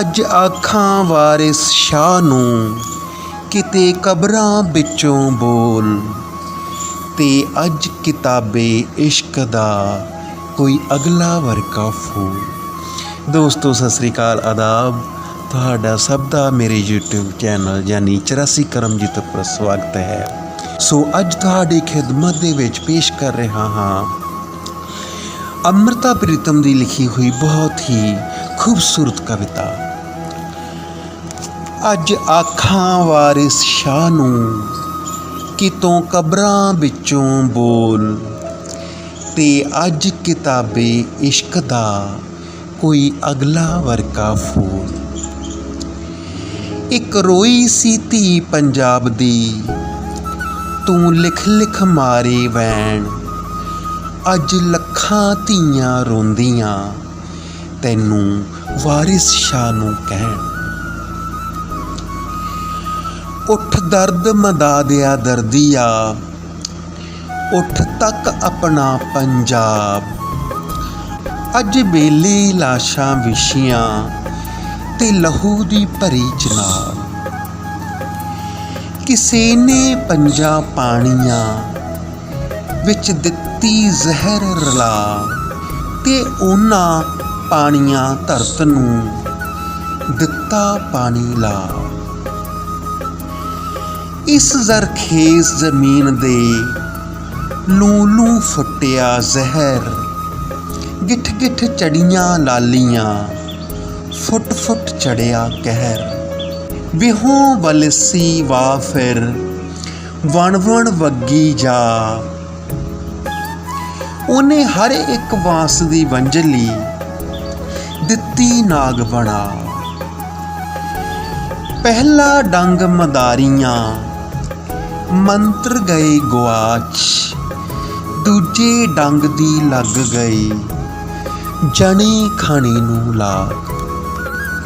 ਅੱਜ ਆਖਾਂ ਵਾਰਿਸ ਸ਼ਾਹ ਨੂੰ, ਕਿਤੇ ਕਬਰਾਂ ਵਿੱਚੋਂ ਬੋਲ। ਤੇ ਅੱਜ ਕਿਤਾਬੇ ਇਸ਼ਕ ਦਾ ਕੋਈ ਅਗਲਾ ਵਰਕਾ ਫੂਲ। ਦੋਸਤੋ, ਸਤਿ ਸ੍ਰੀ ਅਕਾਲ, ਆਦਾਬ। ਤੁਹਾਡਾ ਸਭ ਦਾ ਮੇਰੇ YouTube ਚੈਨਲ ਯਾਨੀ 84 ਕਰਮਜੀਤ ਉੱਪਰ ਸਵਾਗਤ ਹੈ। ਸੋ ਅੱਜ ਤੁਹਾਡੀ ਖਿਦਮਤ ਦੇ ਵਿੱਚ ਪੇਸ਼ ਕਰ ਰਿਹਾ ਹਾਂ ਅੰਮ੍ਰਿਤਾ ਪ੍ਰੀਤਮ ਦੀ ਲਿਖੀ ਹੋਈ ਬਹੁਤ ਹੀ ਖੂਬਸੂਰਤ ਕਵਿਤਾ। ਅੱਜ ਆਖਾਂ ਵਾਰਿਸ ਸ਼ਾਹ ਨੂੰ ਕਿਤੋਂ ਕਬਰਾਂ ਵਿੱਚੋਂ ਬੋਲ, ਤੇ ਅੱਜ ਕਿਤਾਬੇ ਇਸ਼ਕ ਦਾ ਕੋਈ ਅਗਲਾ ਵਰਕਾ ਫੂਲ। ਇੱਕ ਰੋਈ ਸੀ ਧੀ ਪੰਜਾਬ ਦੀ, ਤੂੰ ਲਿਖ ਲਿਖ ਮਾਰੇ ਵੈਣ ਅੱਜ ਲੱਖਾਂ ਧੀਆਂ ਰੋਂਦੀਆਂ, ਤੈਨੂੰ ਵਾਰਿਸ ਸ਼ਾਹ ਨੂੰ ਕਹਿਣ। ਉੱਠ ਦਰਦ ਮਦਾ ਦਿਆ ਦਰਦੀਆ, ਉੱਠ ਤੱਕ ਆਪਣਾ ਪੰਜਾਬ। ਅੱਜ ਬੇਲੀ ਲਾਸ਼ਾਂ ਵਿਛੀਆਂ ਤੇ ਲਹੂ ਦੀ ਭਰੀ ਚਨਾਬ ਕਿਸੇ ਨੇ ਪੰਜਾਂ ਪਾਣੀਆਂ ਵਿੱਚ ਦਿੱਤੀ ਜ਼ਹਿਰ ਰਲਾ ਤੇ ਉਹਨਾਂ ਪਾਣੀਆਂ ਧਰਤ ਨੂੰ ਦਿੱਤਾ ਪਾਣੀ ਲਾ। ਇਸ ਜ਼ਰਖੇਜ਼ ਜ਼ਮੀਨ ਦੇ ਲੂ ਲੂ ਫੁੱਟਿਆ ਜ਼ਹਿਰ ਗਿੱਠ ਗਿੱਠ ਚੜੀਆਂ ਲਾਲੀਆਂ ਫੁੱਟ ਫੁੱਟ ਚੜਿਆ ਕਹਿਰ। ਵਿਹੋਂ ਬਲਸੀ ਵਾ ਫਿਰ ਵਣ ਵਣ ਵੱਗੀ ਜਾ ਉਹਨੇ ਹਰ ਇੱਕ ਬਾਂਸ ਦੀ ਵੰਜਲੀ ਦਿੱਤੀ ਨਾਗ ਬਣਾ ਪਹਿਲਾ ਡੰਗ ਮਦਾਰੀਆਂ, ਮੰਤਰ ਗਏ ਗਵਾਚ ਦੂਜੇ ਡੰਗ ਦੀ ਲੱਗ ਗਈ, ਜਣੀ ਖਾਣੀ ਨੂੰ ਲਾਗ।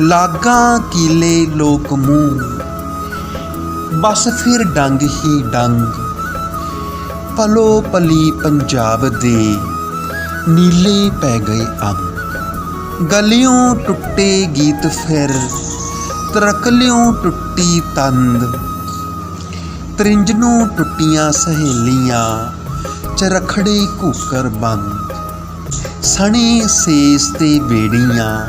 ਲਾਗਾ ਕੀਲੇ ਲੋਕ ਮੂੰਹ, ਬਸ ਫਿਰ ਡੰਗ ਹੀ ਡੰਗ। ਪਲੋ ਪਲੀ ਪੰਜਾਬ ਦੇ। ਨੀਲੇ ਪੈ ਗਏ ਅੰਗ। ਗਲਿਓਂ ਟੁੱਟੇ ਗੀਤ ਫਿਰ, ਤਰਕਲਿਓਂ ਟੁੱਟੀ ਤੰਦ। ਤ੍ਰਿੰਜ ਟੁੱਟੀਆਂ ਸਹੇਲੀਆਂ, ਚਰਖੜੇ ਘੂਕਰ ਬੰਦ। ਸਣੇ ਸੇਸ ਤੇ ਬੇੜੀਆਂ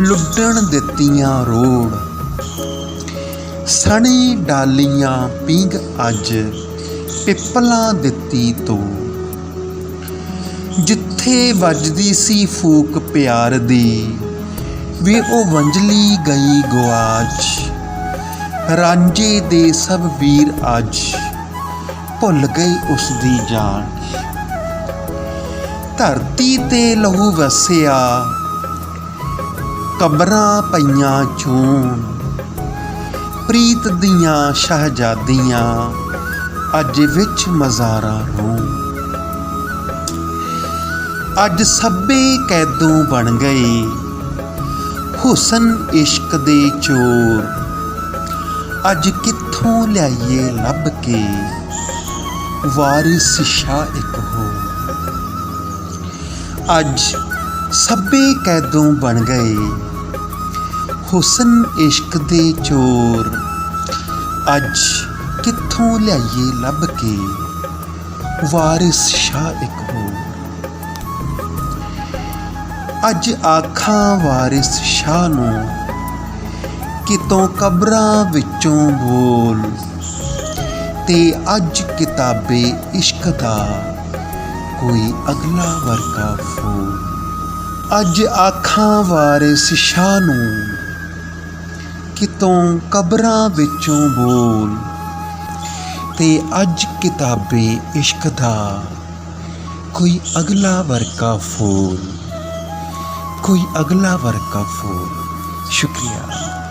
ਲੁੱਟਣ ਦਿੱਤੀਆਂ ਰੋੜ। ਸਣੇ ਡਾਲੀਆਂ ਪਿੰਗ ਅੱਜ ਪਿੱਪਲਾਂ ਦਿੱਤੀ ਤੂੰ। ਜਿੱਥੇ ਵੱਜਦੀ ਸੀ ਫੂਕ ਪਿਆਰ ਦੀ, ਵੀ ਉਹ ਵੰਜਲੀ ਗਈ ਗਵਾਚ ਰਾਂਝੇ ਦੇ ਸਭ ਵੀਰ ਅੱਜ ਭੁੱਲ ਗਈ ਉਸ ਦੀ ਜਾਨ। ਧਰਤੀ ਤੇ ਲਹੂ ਵਸਿਆ, ਕਬਰਾਂ ਪਈਆਂ ਚੂਨ। ਪ੍ਰੀਤ ਦੀਆਂ ਸ਼ਹਜ਼ਾਦੀਆਂ ਅੱਜ ਵਿੱਚ ਮਜ਼ਾਰਾਂ ਰੋ ਅੱਜ ਸਭੇ ਕੈਦੋਂ ਬਣ ਗਏ। ਹੁਸਨ ਇਸ਼ਕ ਦੇ ਚੋਰ। ਅੱਜ ਕਿੱਥੋਂ ਲਿਆਈਏ ਲੱਭ ਕੇ। ਵਾਰਿਸ ਸ਼ਾਹ ਇੱਕ ਹੋ ਅੱਜ ਸਭੇ ਕੈਦੋਂ ਬਣ ਗਏ। ਹੁਸਨ ਇਸ਼ਕ ਦੇ ਚੋਰ। ਅੱਜ ਕਿੱਥੋਂ ਲਿਆਈਏ ਲੱਭ ਕੇ? ਵਾਰਿਸ ਸ਼ਾਹ ਇੱਕ ਹੋ ਅੱਜ ਆਖਾਂ ਵਾਰਿਸ ਸ਼ਾਹ ਨੂੰ, ਕਿਤੋਂ ਕਬਰਾਂ ਵਿੱਚੋਂ ਬੋਲ? ਤੇ ਅੱਜ ਕਿਤਾਬੇ ਇਸ਼ਕ ਦਾ ਕੋਈ ਅਗਲਾ ਵਰਗਾ ਫੂਲ। ਅੱਜ ਆਖਾਂ ਵਾਰਿਸ ਸ਼ਾਹ ਨੂੰ, ਕਿਤੋਂ ਕਬਰਾਂ ਵਿੱਚੋਂ ਬੋਲ? ਤੇ ਅੱਜ ਕਿਤਾਬੇ ਇਸ਼ਕ ਦਾ। ਕੋਈ ਅਗਲਾ ਵਰਕਾ ਫੂਲ ਕੋਈ ਅਗਲਾ ਵਰਕਾ ਫੂਲ। ਸ਼ੁਕਰੀਆ।